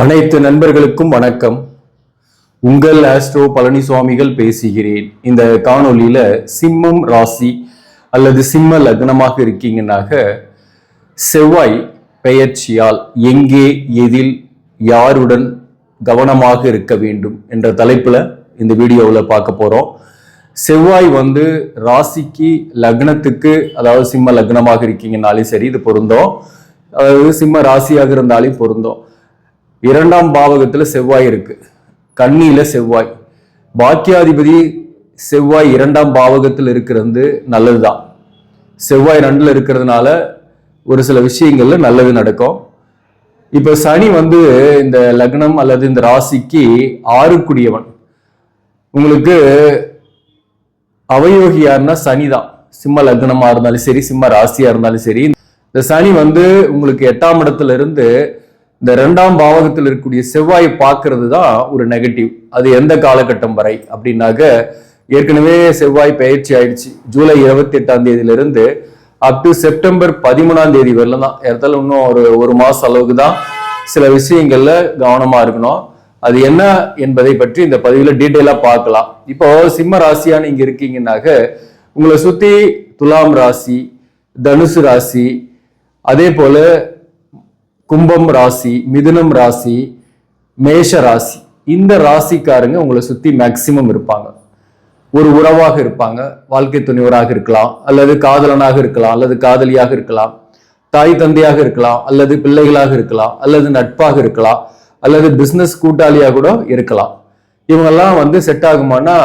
அனைத்து நண்பர்களுக்கும் வணக்கம். உங்கள் ஆஸ்ட்ரோ பழனிசுவாமிகள் பேசுகிறேன். இந்த காணொலியில சிம்மம் ராசி அல்லது சிம்ம லக்னமாக இருக்கீங்கன்னாக செவ்வாய் பெயர்ச்சியால் எங்கே எதில் யாருடன் கவனமாக இருக்க வேண்டும் என்ற தலைப்புல இந்த வீடியோவில் பார்க்க போறோம். செவ்வாய் வந்து ராசிக்கு லக்னத்துக்கு அதாவது சிம்ம லக்னமாக இருக்கீங்கனாலும் சரி இது பொருந்தோம். அதாவது சிம்ம ராசியாக இருந்தாலும் பொருந்தோம். இரண்டாம் பாவகத்தில் செவ்வாய் இருக்கு. கண்ணியில செவ்வாய். பாக்கியாதிபதி செவ்வாய் இரண்டாம் பாவகத்தில் இருக்கிறது நல்லதுதான். செவ்வாய் ரெண்டில் இருக்கிறதுனால ஒரு சில விஷயங்கள்ல நல்லது நடக்கும். இப்போ சனி வந்து இந்த லக்னம் அல்லது இந்த ராசிக்கு ஆறுக்குடியவன் உங்களுக்கு அவயோகி யாருன்னா சனி தான் சிம்ம லக்னமாக இருந்தாலும் சரி சிம்ம ராசியாக இருந்தாலும் சரி. இந்த சனி வந்து உங்களுக்கு எட்டாம் இடத்துல இருந்து இந்த ரெண்டாம் பாவகத்தில் இருக்கக்கூடிய செவ்வாய் பார்க்கறது தான் ஒரு நெகட்டிவ் அது எந்த காலகட்டம் வரை அப்படின்னாக்க ஏற்கனவே செவ்வாய் பயிற்சி ஆயிடுச்சு. ஜூலை இருபத்தி எட்டாம் தேதியிலிருந்து அப் டு செப்டம்பர் பதிமூணாம் தேதி வரல தான். இடத்துல இன்னும் ஒரு ஒரு மாதம் அளவுக்கு தான் சில விஷயங்கள்ல கவனமா இருக்கணும். அது என்ன என்பதை பற்றி இந்த பதிவில் டீட்டெயிலாக பார்க்கலாம். இப்போ சிம்ம ராசியா நீங்க இருக்கீங்கன்னாக்க உங்களை சுற்றி துலாம் ராசி தனுசு ராசி அதே போல கும்பம் ராசி மிதுனம் ராசி மேஷ ராசி. இந்த ராசிக்காரங்க உங்களை சுத்தி மேக்சிமம் இருப்பாங்க. ஒரு உறவாக இருப்பாங்க வாழ்க்கை துணிவராக இருக்கலாம் அல்லது காதலனாக இருக்கலாம் அல்லது காதலியாக இருக்கலாம் தாய் தந்தையாக இருக்கலாம் அல்லது பிள்ளைகளாக இருக்கலாம் அல்லது நட்பாக இருக்கலாம் அல்லது பிஸ்னஸ் கூட்டாளியாக கூட இருக்கலாம். இவங்கெல்லாம் வந்து செட் ஆகுமானா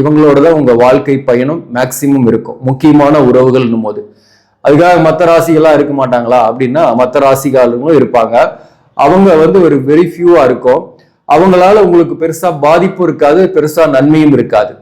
இவங்களோட தான் உங்க வாழ்க்கை பயணம் மேக்சிமம் இருக்கும். முக்கியமான உறவுகள்னும் போது அதுக்காக மற்ற ராசிகள்லாம் இருக்க மாட்டாங்களா? அப்படின்னா மற்ற ராசிகாரங்களும் இருப்பாங்க. அவங்க வந்து ஒரு வெரி ஃபியூவா இருக்கும். அவங்களால உங்களுக்கு பெருசா பாதிப்பும் இருக்காது பெருசா நன்மையும் இருக்காது.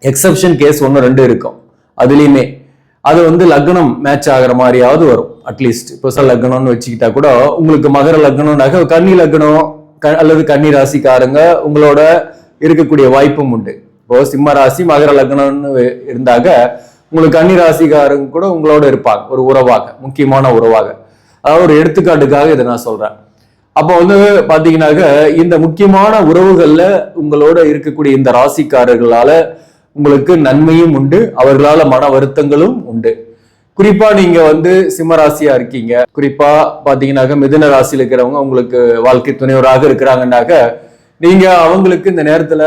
எக்ஸப்ஷன் கேஸ் ஒன்று ரெண்டு இருக்கும். அதுலேயுமே. அது வந்து லக்னம் மேட்ச் ஆகிற மாதிரியாவது வரும். அட்லீஸ்ட் இப்போ சார் லக்னம்னு வச்சுக்கிட்டா கூட உங்களுக்கு மகர லக்னம்னாக்க கன்னி லக்னம் க- அல்லது கன்னி ராசிக்காரங்க உங்களோட இருக்கக்கூடிய வாய்ப்பும் உண்டு. இப்போ சிம்ம ராசி மகர லக்னம்னு இருந்தாக்க உங்களுக்கு கன்னிராசிக்காரங்க கூட உங்களோட இருப்பாங்க ஒரு உறவாக முக்கியமான உறவாக. அதாவது ஒரு எடுத்துக்காட்டுக்காக இதை நான் சொல்றேன். அப்போ வந்து பாத்தீங்கன்னாக்க இந்த முக்கியமான உறவுகள்ல உங்களோட இருக்கக்கூடிய இந்த ராசிக்காரர்களால உங்களுக்கு நன்மையும் உண்டு அவர்களால மன வருத்தங்களும் உண்டு. குறிப்பா நீங்க வந்து சிம்ம ராசியா இருக்கீங்க. குறிப்பா பாத்தீங்கன்னாக்க மிதுன ராசியில இருக்கிறவங்க உங்களுக்கு வாழ்க்கை துணைவராக இருக்கிறாங்கன்னாக்க நீங்க அவங்களுக்கு இந்த நேரத்துல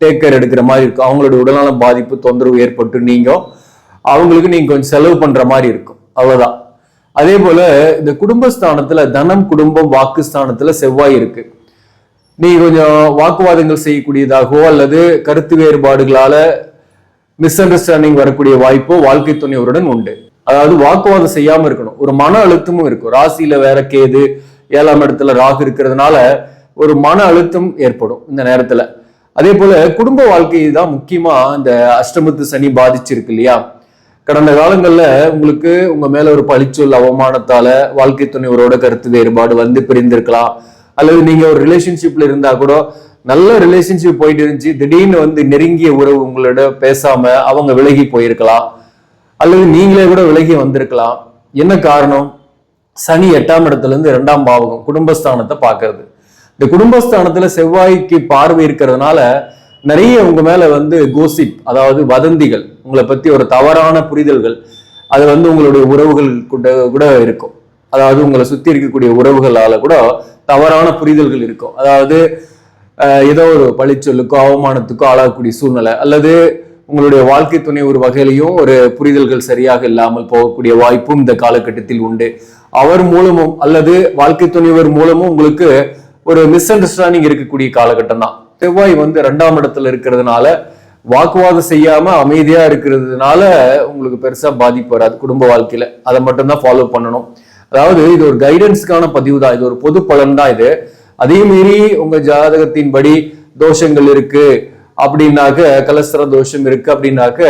டேக் கேர் எடுக்கிற மாதிரி இருக்கும். அவங்களுடைய உடல்நலம் பாதிப்பு தொந்தரவு ஏற்பட்டு நீங்க அவங்களுக்கு நீங்கள் கொஞ்சம் செலவு பண்ணுற மாதிரி இருக்கும். அவ்வளோதான் அதே போல் இந்த குடும்பஸ்தானத்தில் தனம் குடும்பம் வாக்குஸ்தானத்துல செவ்வாய் இருக்கு. நீ கொஞ்சம் வாக்குவாதங்கள் செய்யக்கூடியதாகவோ அல்லது கருத்து வேறுபாடுகளால மிஸ் அண்டர்ஸ்டாண்டிங் வரக்கூடிய வாய்ப்போ வாழ்க்கை துணைவருடன் உண்டு. அதாவது வாக்குவாதம் செய்யாம இருக்கணும். ஒரு மன அழுத்தமும் இருக்கும். ராசியில வேற கேது ஏழாம் இடத்துல ராகு இருக்கிறதுனால ஒரு மன அழுத்தம் ஏற்படும் இந்த நேரத்துல. அதே போல குடும்ப வாழ்க்கை தான் முக்கியமா இந்த அஷ்டமத்து சனி பாதிச்சிருக்கு இல்லையா? கடந்த காலங்களில் உங்களுக்கு உங்கள் மேலே ஒரு பழிச்சொல் அவமானத்தால் வாழ்க்கை துணைவரோட கருத்து வேறுபாடு வந்து பிரிந்திருக்கலாம். அல்லது நீங்கள் ஒரு ரிலேஷன்ஷிப்பில் இருந்தால் கூட நல்ல ரிலேஷன்ஷிப் போயிட்டு இருந்துச்சு திடீர்னு வந்து நெருங்கிய உறவு உங்களோட பேசாம அவங்க விலகி போயிருக்கலாம். அல்லது நீங்களே கூட விலகி வந்திருக்கலாம். என்ன காரணம்? சனி எட்டாம் இடத்துல இருந்து இரண்டாம் பாவகம் குடும்பஸ்தானத்தை பார்க்கறது. இந்த குடும்பஸ்தானத்துல செவ்வாய்க்கு பார்வை இருக்கிறதுனால நிறைய உங்க மேல வந்து கோசிப் அதாவது வதந்திகள் உங்களை பத்தி ஒரு தவறான புரிதல்கள் அது வந்து உங்களுடைய உறவுகள் கூட கூட இருக்கும். அதாவது உங்களை சுத்தி இருக்கக்கூடிய உறவுகளால கூட தவறான புரிதல்கள் இருக்கும். அதாவது ஏதோ ஒரு பழிச்சொல்லுக்கோ அவமானத்துக்கோ ஆளாகக்கூடிய சூழ்நிலை அல்லது உங்களுடைய வாழ்க்கை துணை ஒரு வகையிலையும் ஒரு புரிதல்கள் சரியாக இல்லாமல் போகக்கூடிய வாய்ப்பும் இந்த காலகட்டத்தில் உண்டு. அவர் மூலமும் அல்லது வாழ்க்கை துணைவர் மூலமும் உங்களுக்கு ஒரு மிஸ் அண்டர்ஸ்டாண்டிங் இருக்கக்கூடிய காலகட்டம் தான். செவ்வாய் வந்து ரெண்டாம் இடத்துல இருக்கிறதுனால வாக்குவாதம் செய்யாம அமைதியா இருக்கிறதுனால உங்களுக்கு பெருசா பாதிப்பு வராது குடும்ப வாழ்க்கையில. அதை மட்டும்தான் ஃபாலோ பண்ணணும். அதாவது இது ஒரு கைடன்ஸ்க்கான பதிவு தான். இது ஒரு பொது பலன் தான் இது. அதே மீறி உங்க ஜாதகத்தின்படி தோஷங்கள் இருக்கு அப்படின்னாக்க கலஸ்தர தோஷம் இருக்கு அப்படின்னாக்க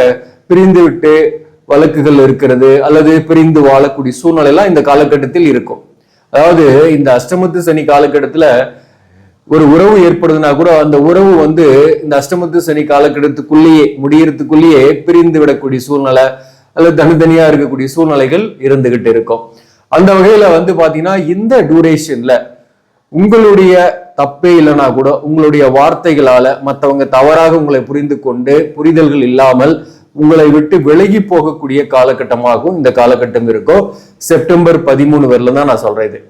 பிரிந்து விட்டு வழக்குகள் இருக்கிறது அல்லது பிரிந்து வாழக்கூடிய சூழ்நிலை எல்லாம் இந்த காலகட்டத்தில் இருக்கும். அதாவது இந்த அஷ்டமத்து சனி காலகட்டத்துல ஒரு உறவு ஏற்படுதுன்னா கூட அந்த உறவு வந்து இந்த அஷ்டமத்து சனி காலகட்டத்துக்குள்ளேயே முடியறதுக்குள்ளேயே பிரிந்து விடக்கூடிய சூழ்நிலை அல்லது தனித்தனியா இருக்கக்கூடிய சூழ்நிலைகள் இருந்துகிட்டு இருக்கும். அந்த வகையில வந்து பாத்தீங்கன்னா இந்த டூரேஷன்ல உங்களுடைய தப்பே இல்லைனா கூட உங்களுடைய வார்த்தைகளால மற்றவங்க தவறாக உங்களை புரிந்து கொண்டு புரிதல்கள் இல்லாமல் உங்களை விட்டு விலகி போகக்கூடிய காலகட்டமாகவும் இந்த காலகட்டம் இருக்கும். செப்டம்பர் பதிமூணு வரல தான் நான் சொல்றேன் இது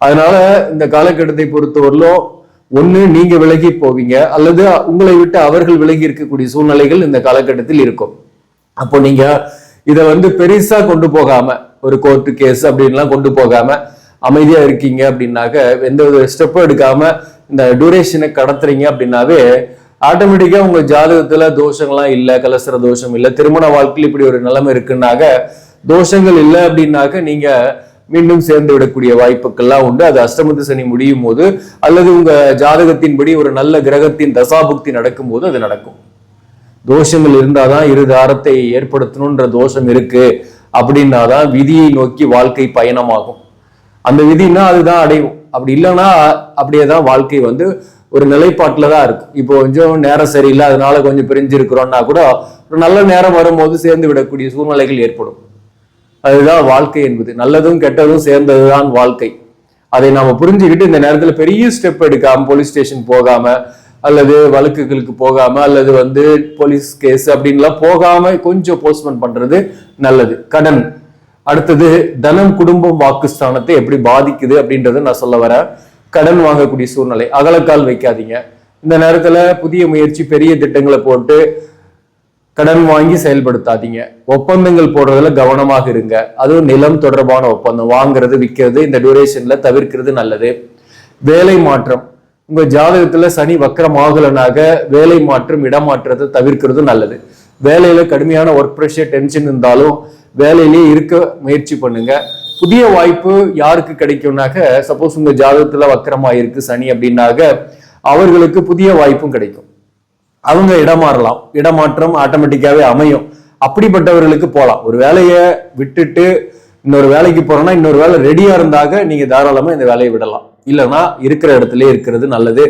அதனால இந்த காலகட்டத்தை பொறுத்தவரையிலும் ஒன்று நீங்க விலகி போவீங்க அல்லது உங்களை விட்டு அவர்கள் விலகி இருக்கக்கூடிய சூழ்நிலைகள் இந்த காலகட்டத்தில் இருக்கும். அப்போ நீங்க இதை வந்து பெருசா கொண்டு போகாம ஒரு கோர்ட்டு கேஸ் அப்படின்லாம் கொண்டு போகாம அமைதியா இருக்கீங்க அப்படின்னாக்க எந்த ஒரு ஸ்டெப்பும் எடுக்காம இந்த டூரேஷனை கடத்துறீங்க அப்படின்னாவே ஆட்டோமேட்டிக்கா உங்க ஜாதகத்துல தோஷங்கள்லாம் இல்லை கலசர தோஷம் இல்லை திருமண வாழ்க்கையில் இப்படி ஒரு நிலைமை இருக்குன்னாக்க தோஷங்கள் இல்லை அப்படின்னாக்க நீங்க மீண்டும் சேர்ந்து விடக்கூடிய வாய்ப்புகள்லாம் உண்டு. அது அஷ்டமத்து சனி முடியும் போது அல்லது உங்க ஜாதகத்தின்படி ஒரு நல்ல கிரகத்தின் தசாபுக்தி நடக்கும் போது அது நடக்கும். தோஷங்கள் இருந்தாதான் இரு தாரத்தை ஏற்படுத்தணுன்ற தோஷம் இருக்கு அப்படின்னா தான் விதியை நோக்கி வாழ்க்கை பயணமாகும். அந்த விதினா அதுதான் அடையும். அப்படி இல்லைன்னா அப்படியே தான் வாழ்க்கை வந்து ஒரு நிலைப்பாட்டில் தான் இருக்கும். இப்போ கொஞ்சம் நேரம் சரியில்லை அதனால கொஞ்சம் பிரிஞ்சிருக்கிறோம்னா கூட ஒரு நல்ல நேரம் வரும்போது சேர்ந்து விடக்கூடிய சூழ்நிலைகள் ஏற்படும். அதுதான் வாழ்க்கை என்பது. நல்லதும் கெட்டதும் சேர்ந்ததுதான் வாழ்க்கை. அதை நாம புரிஞ்சுக்கிட்டு இந்த நேரத்துல பெரிய ஸ்டெப் எடுக்காம போலீஸ் ஸ்டேஷன் போகாம அல்லது வழக்குகளுக்கு போகாம அல்லது வந்து போலீஸ் கேஸ் அப்படின்லாம் போகாம கொஞ்சம் போஸ்ட்மெண்ட் பண்றது நல்லது. கடன். அடுத்தது தனம் குடும்பம் வாக்குஸ்தானத்தை எப்படி பாதிக்குது அப்படின்றத நான் சொல்ல வரேன். கடன் வாங்கக்கூடிய சூழ்நிலை. அகலக்கால் வைக்காதீங்க. இந்த நேரத்துல புதிய முயற்சி பெரிய திட்டங்களை போட்டு கடன் வாங்கி செயல்படுத்தாதீங்க. ஒப்பந்தங்கள் போடுறதுல கவனமாக இருங்க. அதுவும் நிலம் தொடர்பான ஒப்பந்தம். வாங்குறது விற்கிறது இந்த டியூரேஷன்ல தவிர்க்கிறது நல்லது. வேலை மாற்றம். உங்க ஜாதகத்துல சனி வக்கரம் ஆகலனாக வேலை மாற்றம் இடமாற்றத்தை தவிர்க்கிறது நல்லது. வேலையில கடுமையான ஒர்க் ப்ரெஷர் டென்ஷன் இருந்தாலும் வேலையிலேயே இருக்க முயற்சி பண்ணுங்க. புதிய வாய்ப்பு யாருக்கு கிடைக்கும்னாக்க சப்போஸ் உங்க ஜாதகத்துல வக்கரமா இருக்கு சனி அப்படின்னாக்க அவர்களுக்கு புதிய வாய்ப்பும் கிடைக்கும். அவங்க இடமாறலாம். இடமாற்றம் ஆட்டோமேட்டிக்காவே அமையும். அப்படிப்பட்டவர்களுக்கு போகலாம். ஒரு வேலையை விட்டுட்டு இன்னொரு வேலைக்கு போறோம்னா இன்னொரு வேலை ரெடியா இருந்தாக நீங்க தாராளமா இந்த வேலையை விடலாம். இல்லைன்னா இருக்கிற இடத்துல இருக்கிறது நல்லது.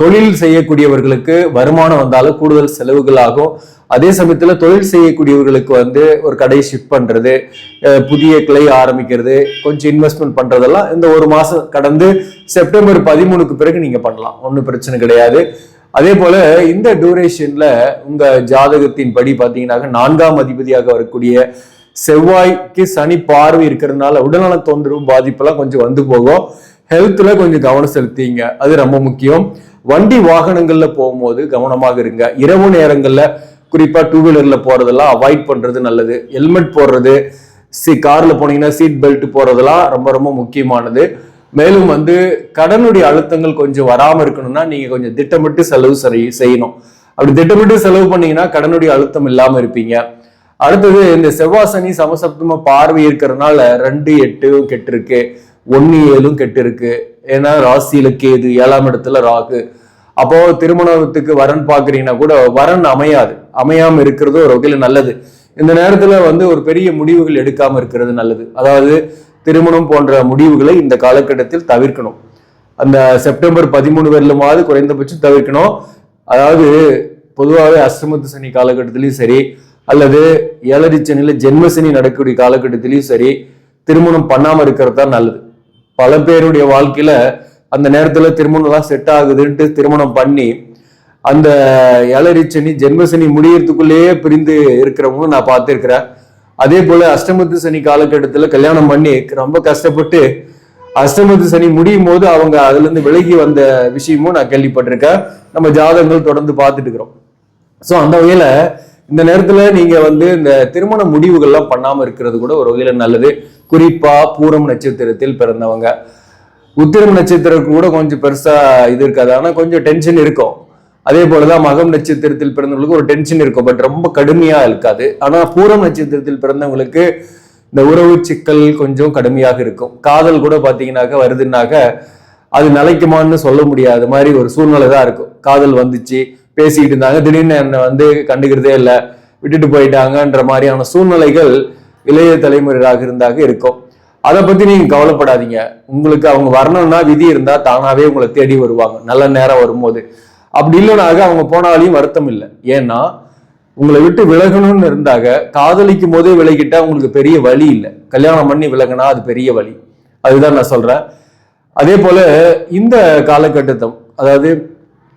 தொழில் செய்யக்கூடியவர்களுக்கு வருமானம் வந்தாலும் கூடுதல் செலவுகள் ஆகும் அதே சமயத்துல தொழில் செய்யக்கூடியவர்களுக்கு வந்து ஒரு கடையை ஷிஃப்ட் பண்றது புதிய கிளை ஆரம்பிக்கிறது கொஞ்சம் இன்வெஸ்ட்மெண்ட் பண்றதெல்லாம் இந்த ஒரு மாசம் கடந்து செப்டம்பர் பதிமூணுக்கு பிறகு நீங்க பண்ணலாம். ஒன்றும் பிரச்சனை கிடையாது. அதே போல இந்த டூரேஷன்ல உங்க ஜாதகத்தின் படி பாத்தீங்கன்னாக்க நான்காம் அதிபதியாக வரக்கூடிய செவ்வாய்க்கு சனி பார்வை இருக்கிறதுனால உடல்நல தொந்தரவு பாதிப்பெல்லாம் கொஞ்சம் வந்து போகும். ஹெல்த்ல கொஞ்சம் கவனம் செலுத்திங்க. அது ரொம்ப முக்கியம். வண்டி வாகனங்கள்ல போகும்போது கவனமாக இருங்க. இரவு நேரங்கள்ல குறிப்பா டூ வீலர்ல போறதெல்லாம் அவாய்ட் பண்றது நல்லது. ஹெல்மெட் போடுறது சி கார்ல போனீங்கன்னா சீட் பெல்ட் போறதெல்லாம் ரொம்ப ரொம்ப முக்கியமானது. மேலும் வந்து கடனுடைய அழுத்தங்கள் கொஞ்சம் வராமல் இருக்கணும்னா நீங்கள் கொஞ்சம் திட்டமிட்டு செலவு சரி- செய்யணும். அப்படி திட்டமிட்டு செலவு பண்ணீங்கன்னா கடனுடைய அழுத்தம் இல்லாமல் இருப்பீங்க. அடுத்தது இந்த செவ்வாசனி சமசப்தம பார்வை இருக்கிறதுனால ரெண்டு எட்டும் கெட்டு இருக்கு ஏழும் கெட்டு இருக்கு ஏன்னா ராசியில கேது ஏழாம் இடத்துல ராகு. அப்போ திருமணத்துக்கு வரன் பார்க்குறீங்கன்னா கூட வரன் அமையாது. அமையாமல் இருக்கிறது ஒரு வகையில் நல்லது. இந்த நேரத்தில் வந்து ஒரு பெரிய முடிவுகள் எடுக்காமல் இருக்கிறது நல்லது. அதாவது திருமணம் போன்ற முடிவுகளை இந்த காலகட்டத்தில் தவிர்க்கணும். அந்த செப்டம்பர் பதிமூணு வரலுமாவது குறைந்தபட்சம் தவிர்க்கணும். அதாவது பொதுவாகவே அஷ்டமத்து சனி காலகட்டத்திலையும் சரி அல்லது ஏழரை சனியில் ஜென்மசனி நடக்கக்கூடிய காலகட்டத்திலையும் சரி திருமணம் பண்ணாமல் இருக்கிறது தான் நல்லது. பல பேருடைய வாழ்க்கையில அந்த நேரத்தில் திருமணம்லாம் செட் ஆகுதுன்ட்டு திருமணம் பண்ணி அந்த ஏழரை சனி ஜென்மசனி முடியறதுக்குள்ளேயே பிரிந்து இருக்கிறவங்க நான் பார்த்துருக்கிறேன். அதே போல அஷ்டமத்து சனி காலகட்டத்துல கல்யாணம் பண்ணி ரொம்ப கஷ்டப்பட்டு அஷ்டமத்து சனி முடியும் போது அவங்க அதுல இருந்து விலகி வந்த விஷயமும் நான் கேள்விப்பட்டிருக்கேன். நம்ம ஜாதகங்கள் தொடர்ந்து பார்த்துட்டு இருக்கிறோம் ஸோ அந்த வகையில இந்த நேரத்துல நீங்க வந்து இந்த திருமண முடிவுகள்லாம் பண்ணாம இருக்கிறது கூட ஒரு வகையில நல்லது. குறிப்பா பூரம் நட்சத்திரத்தில் பிறந்தவங்க. உத்திரம் நட்சத்திரம் கூட கொஞ்சம் பெருசா இது இருக்காது. ஆனா கொஞ்சம் டென்ஷன் இருக்கும். அதே போலதான் மகம் நட்சத்திரத்தில் பிறந்தவங்களுக்கு ஒரு டென்ஷன் இருக்கும். பட் ரொம்ப கடுமையா இருக்காது. ஆனா பூரம் நட்சத்திரத்தில் பிறந்தவங்களுக்கு இந்த உறவு சிக்கல் கொஞ்சம் கடுமையாக இருக்கும். காதல் கூட பாத்தீங்கன்னாக்க வருதுன்னாக்க அது நிலைக்குமான்னு சொல்ல முடியாத மாதிரி ஒரு சூழ்நிலை தான் இருக்கும். காதல் வந்துச்சு பேசிக்கிட்டு இருந்தாங்க திடீர்னு என்னை வந்து கண்டுக்கிறதே இல்லை விட்டுட்டு போயிட்டாங்கன்ற மாதிரியான சூழ்நிலைகள் இளைய தலைமுறையாக இருந்தாக இருக்கும். அதை பத்தி நீங்க கவலைப்படாதீங்க. உங்களுக்கு அவங்க வரணும்னா விதி இருந்தா தானாவே உங்களை தேடி வருவாங்க. நல்ல நேரம் வரும்போது. அப்படி இல்லைனாக அவங்க போனாலையும் வருத்தம் இல்லை. ஏன்னா உங்களை விட்டு விலகணும்னு இருந்தாக காதலிக்கும் போதே விலகிட்டா உங்களுக்கு பெரிய வழி இல்லை. கல்யாணம் பண்ணி விலகினா அது பெரிய வழி. அதுதான் நான் சொல்றேன். அதே போல இந்த காலகட்டத்தை அதாவது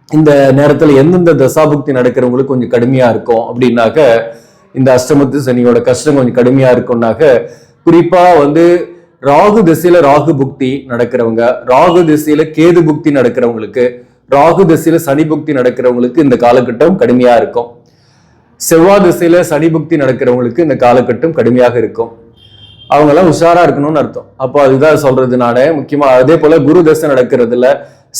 இந்த நேரத்தில் எந்தெந்த தசாபுக்தி நடக்கிறவங்களுக்கு கொஞ்சம் கடுமையா இருக்கும் அப்படின்னாக்க இந்த அஷ்டமத்து சனியோட கஷ்டம் கொஞ்சம் கடுமையா இருக்கும்னாக்க குறிப்பா வந்து ராகு திசையில ராகு புக்தி நடக்கிறவங்க ராகு திசையில கேது புக்தி நடக்கிறவங்களுக்கு ராகு திசையில சனி புக்தி நடக்கிறவங்களுக்கு இந்த காலகட்டம் கடுமையா இருக்கும். செவ்வாய் திசையில சனி புக்தி நடக்கிறவங்களுக்கு இந்த காலகட்டம் கடுமையாக இருக்கும். அவங்க எல்லாம் உஷாரா இருக்கணும்னு அர்த்தம். அப்போ அதுதான் சொல்றது நானே முக்கியமா அதே போல குரு தசை நடக்கிறதுல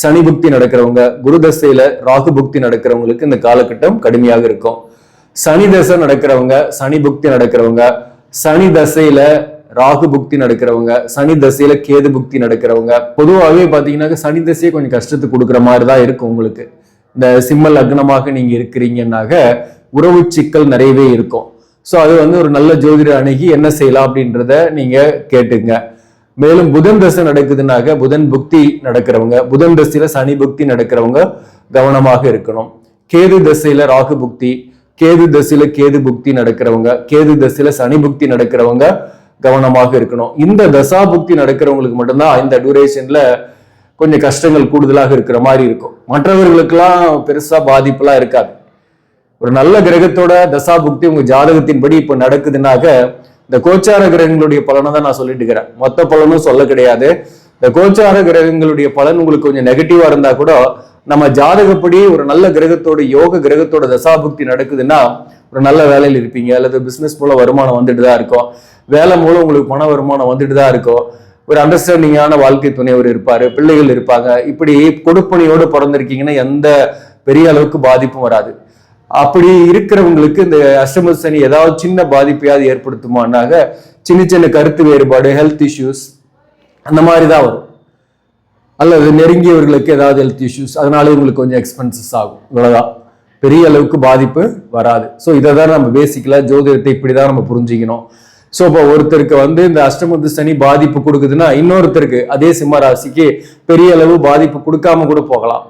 சனி புக்தி நடக்கிறவங்க குரு தசையில ராகு புக்தி நடக்கிறவங்களுக்கு இந்த காலகட்டம் கடுமையாக இருக்கும். சனி தசை நடக்கிறவங்க சனி புக்தி நடக்கிறவங்க சனி தசையில ராகு புக்தி நடக்கிறவங்க சனி தசையில கேது புக்தி நடக்கிறவங்க பொதுவாகவே பார்த்தீங்கன்னாக்க சனி தசையை கொஞ்சம் கஷ்டத்தை கொடுக்குற மாதிரி தான் இருக்கும் உங்களுக்கு. இந்த சிம்ம லக்னமாக நீங்க இருக்கிறீங்கன்னாக உறவு சிக்கல் நிறையவே இருக்கும். ஸோ அது வந்து ஒரு நல்ல ஜோதிடர் அணுகி என்ன செய்யலாம் அப்படின்றத நீங்க கேட்டுங்க. மேலும் புதன் தசை நடக்குதுனாக்க புதன் புக்தி நடக்கிறவங்க புதன் தசையில சனி புக்தி நடக்கிறவங்க கவனமாக இருக்கணும். கேது தசையில ராகு புக்தி கேது தசையில கேது புக்தி நடக்கிறவங்க கேது தசையில சனி புக்தி நடக்கிறவங்க கவனமாக இருக்கணும். இந்த தசா புக்தி நடக்கிறவங்களுக்கு மட்டும்தான் இந்த டியூரேஷன்ல கொஞ்சம் கஷ்டங்கள் கூடுதலாக இருக்கிற மாதிரி இருக்கும். மற்றவர்களுக்கெல்லாம் பெருசா பாதிப்புலாம் இருக்காது. ஒரு நல்ல கிரகத்தோட தசா புக்தி உங்க ஜாதகத்தின்படி இப்ப நடக்குதுன்னாக்க இந்த கோச்சார கிரகங்களுடைய பலனை தான் நான் சொல்லிட்டு இருக்கிறேன். மொத்த பலனும் சொல்ல கிடையாது. இந்த கோச்சார கிரகங்களுடைய பலன் உங்களுக்கு கொஞ்சம் நெகட்டிவா இருந்தா கூட நம்ம ஜாதகப்படி ஒரு நல்ல கிரகத்தோட யோக கிரகத்தோட தசாபுக்தி நடக்குதுன்னா ஒரு நல்ல வேலையில் இருப்பீங்க அல்லது பிஸ்னஸ் மூலம் வருமானம் வந்துட்டு தான் இருக்கும். வேலை மூலம் உங்களுக்கு பண வருமானம் வந்துட்டு தான் இருக்கும். ஒரு அண்டர்ஸ்டாண்டிங்கான வாழ்க்கை துணைவர் இருப்பாரு பிள்ளைகள் இருப்பாங்க. இப்படி கொடுப்பனையோடு பிறந்திருக்கீங்கன்னா எந்த பெரிய அளவுக்கு பாதிப்பும் வராது. அப்படி இருக்கிறவங்களுக்கு இந்த அஷ்டம சனி ஏதாவது சின்ன பாதிப்பையாவது ஏற்படுத்துமானாக சின்ன சின்ன கருத்து வேறுபாடு ஹெல்த் இஷ்யூஸ் அந்த மாதிரி தான் வரும். அல்லது நெருங்கியவர்களுக்கு ஏதாவது ஹெல்த் இஷ்யூஸ் அதனால இவங்களுக்கு கொஞ்சம் எக்ஸ்பென்சஸ் ஆகும். இவ்வளோதான் பெரிய அளவுக்கு பாதிப்பு வராது. ஸோ இதை தான் நம்ம பேசிக்கலாக ஜோதிடத்தை இப்படி தான் நம்ம புரிஞ்சுக்கணும். ஸோ இப்போ ஒருத்தருக்கு வந்து இந்த அஷ்டமத்து சனி பாதிப்பு கொடுக்குதுன்னா இன்னொருத்தருக்கு அதே சிம்ம ராசிக்கு பெரிய அளவு பாதிப்பு கொடுக்காம கூட போகலாம்.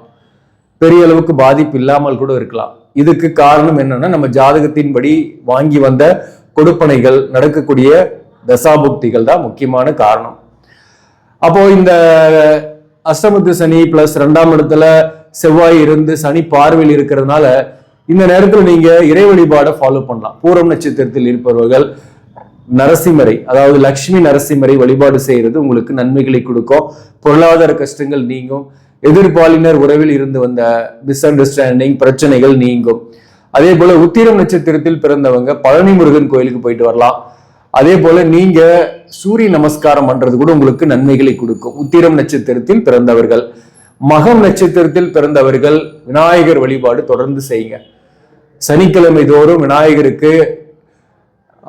பெரிய அளவுக்கு பாதிப்பு இல்லாமல் கூட இருக்கலாம். இதுக்கு காரணம் என்னன்னா நம்ம ஜாதகத்தின்படி வாங்கி வந்த கொடுப்பனைகள் நடக்கக்கூடிய தசாபுக்திகள் தான் முக்கியமான காரணம். அப்போ இந்த அஷ்டமத்து சனி பிளஸ் ரெண்டாம் இடத்துல செவ்வாய் இருந்து சனி பார்வையில் இருக்கிறதுனால இந்த நேரத்தில் நீங்க இறை வழிபாடை ஃபாலோ பண்ணலாம். பூரம் நட்சத்திரத்தில் இருப்பவர்கள் நரசிம்மரை அதாவது லக்ஷ்மி நரசிம்மரை வழிபாடு செய்யறது உங்களுக்கு நன்மைகளை கொடுக்கும். பொருளாதார கஷ்டங்கள் நீங்கும். எதிர்பாலினர் உறவில் இருந்து வந்த மிஸ் அண்டர்ஸ்டாண்டிங் பிரச்சனைகள் நீங்கும். அதே போல உத்திரம் நட்சத்திரத்தில் பிறந்தவங்க பழனி முருகன் கோயிலுக்கு போயிட்டு வரலாம். அதே போல நீங்க சூரிய நமஸ்காரம் பண்றது கூட உங்களுக்கு நன்மைகளை கொடுக்கும். உத்திரம் நட்சத்திரத்தில் பிறந்தவர்கள். மகம் நட்சத்திரத்தில் பிறந்தவர்கள் விநாயகர் வழிபாடு தொடர்ந்து செய்யுங்க. சனிக்கிழமை தோறும் விநாயகருக்கு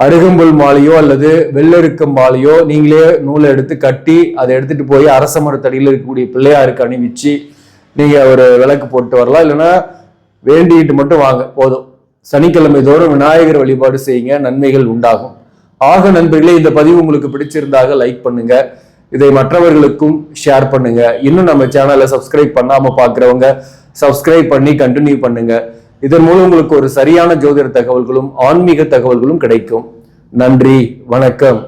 அருகம்புல் மாலையோ அல்லது வெள்ளெருக்கம் மாலையோ நீங்களே நூலை எடுத்து கட்டி அதை எடுத்துட்டு போய் அரச மரத்தடியில் இருக்கக்கூடிய பிள்ளையாருக்கு அணிவிச்சு நீங்க ஒரு விளக்கு போட்டு வரலாம். இல்லைன்னா வேண்டிட்டு மட்டும் வாங்க போதும். சனிக்கிழமை தோறும் விநாயகர் வழிபாடு செய்யுங்க நன்மைகள் உண்டாகும். ஆக நண்பர்களே இந்த பதிவு உங்களுக்கு பிடிச்சிருந்தாக லைக் பண்ணுங்க. இதை மற்றவர்களுக்கும் ஷேர் பண்ணுங்க. இன்னும் நம்ம சேனலை சப்ஸ்கிரைப் பண்ணாம பாக்குறவங்க சப்ஸ்கிரைப் பண்ணி கண்டினியூ பண்ணுங்க. இதன் மூலம் உங்களுக்கு ஒரு சரியான ஜோதிட தகவல்களும் ஆன்மீக தகவல்களும் கிடைக்கும். நன்றி வணக்கம்.